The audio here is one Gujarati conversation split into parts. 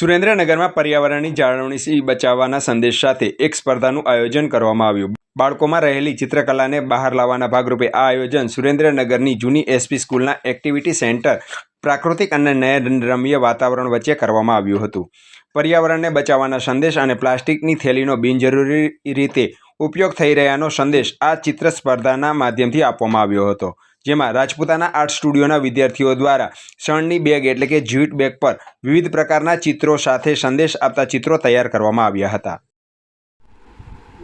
સુરેન્દ્રનગરમાં પર્યાવરણની જાળવણી બચાવવાના સંદેશ સાથે એક સ્પર્ધાનું આયોજન કરવામાં આવ્યું. બાળકોમાં રહેલી ચિત્રકલાને બહાર લાવવાના ભાગરૂપે આ આયોજન સુરેન્દ્રનગરની જૂની એસપી સ્કૂલના એક્ટિવિટી સેન્ટર, પ્રાકૃતિક અને નયનરમ્ય વાતાવરણ વચ્ચે કરવામાં આવ્યું હતું. પર્યાવરણને બચાવવાના સંદેશ અને પ્લાસ્ટિકની થેલીનો બિનજરૂરી રીતે ઉપયોગ થઈ રહ્યાનો સંદેશ આ ચિત્ર સ્પર્ધાના માધ્યમથી આપવામાં આવ્યો હતો. જેમાં રાજપૂતાના આર્ટ સ્ટુડિયોના વિદ્યાર્થીઓ દ્વારા શણની બેગ એટલે કે જ્યુટ બેગ પર વિવિધ પ્રકારના ચિત્રો સાથે સંદેશ આપતા ચિત્રો તૈયાર કરવામાં આવ્યા હતા.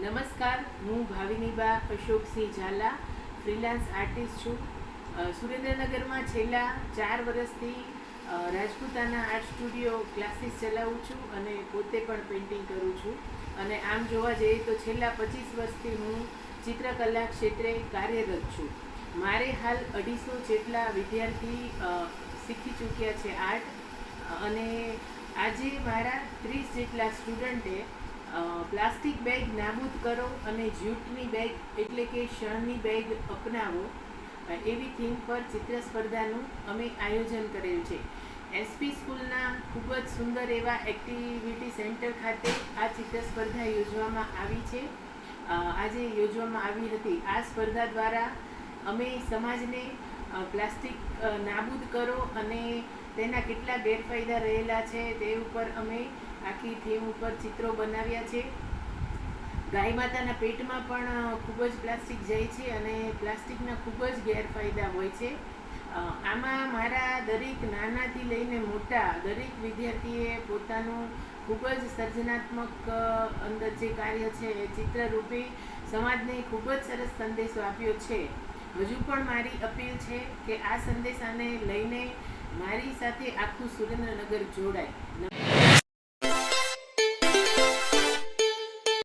નમસ્કાર, હું ભાવિનીબા અશોકસિંહ ઝાલા ફ્રીલાન્સ આર્ટિસ્ટ છું. સુરેન્દ્રનગરમાં છેલ્લા ચાર વર્ષથી રાજપૂતાના આર્ટ સ્ટુડિયો ક્લાસીસ ચલાવું છું અને પોતે પણ પેઇન્ટિંગ કરું છું. અને આમ જોવા જઈએ તો છેલ્લા પચીસ વર્ષથી હું ચિત્રકલા ક્ષેત્રે કાર્યરત છું. મારે હાલ અઢીસો જેટલા વિદ્યાર્થી શીખી ચૂક્યા છે આર્ટ. અને આજે મારા ત્રીસ જેટલા સ્ટુડન્ટે પ્લાસ્ટિક બેગ નાબૂદ કરો અને જ્યુટની બેગ, એટલે કે શણની બેગ અપનાવો. એવી થીમ પર ચિત્ર સ્પર્ધાનું અમે આયોજન કરેલ છે. એસપી સ્કૂલના ખૂબ જ સુંદર એવા એક્ટિવિટી સેન્ટર ખાતે આ ચિત્ર સ્પર્ધા યોજવામાં આવી છે. આજે યોજવામાં આવી હતી. આ સ્પર્ધા દ્વારા અમે સમાજને પ્લાસ્ટિક નાબૂદ કરો અને તેના કેટલા ગેરફાયદા રહેલા છે તે ઉપર અમે આખી થીમ ઉપર ચિત્રો બનાવ્યા છે. ગાય માતાના પેટમાં પણ ખૂબ જ પ્લાસ્ટિક જાય છે અને પ્લાસ્ટિકના ખૂબ જ ગેરફાયદા હોય છે. આમાં મારા દરેક નાનાથી લઈને મોટા દરેક વિદ્યાર્થીએ પોતાનું ખૂબ જ સર્જનાત્મક અંદર જે કાર્ય છે એ ચિત્રરૂપે સમાજને ખૂબ જ સરસ સંદેશો આપ્યો છે. હજુ પણ મારી અપીલ છે કે આ સંદેશાને લઈને મારી સાથે આખું સુરેન્દ્રનગર જોડાય.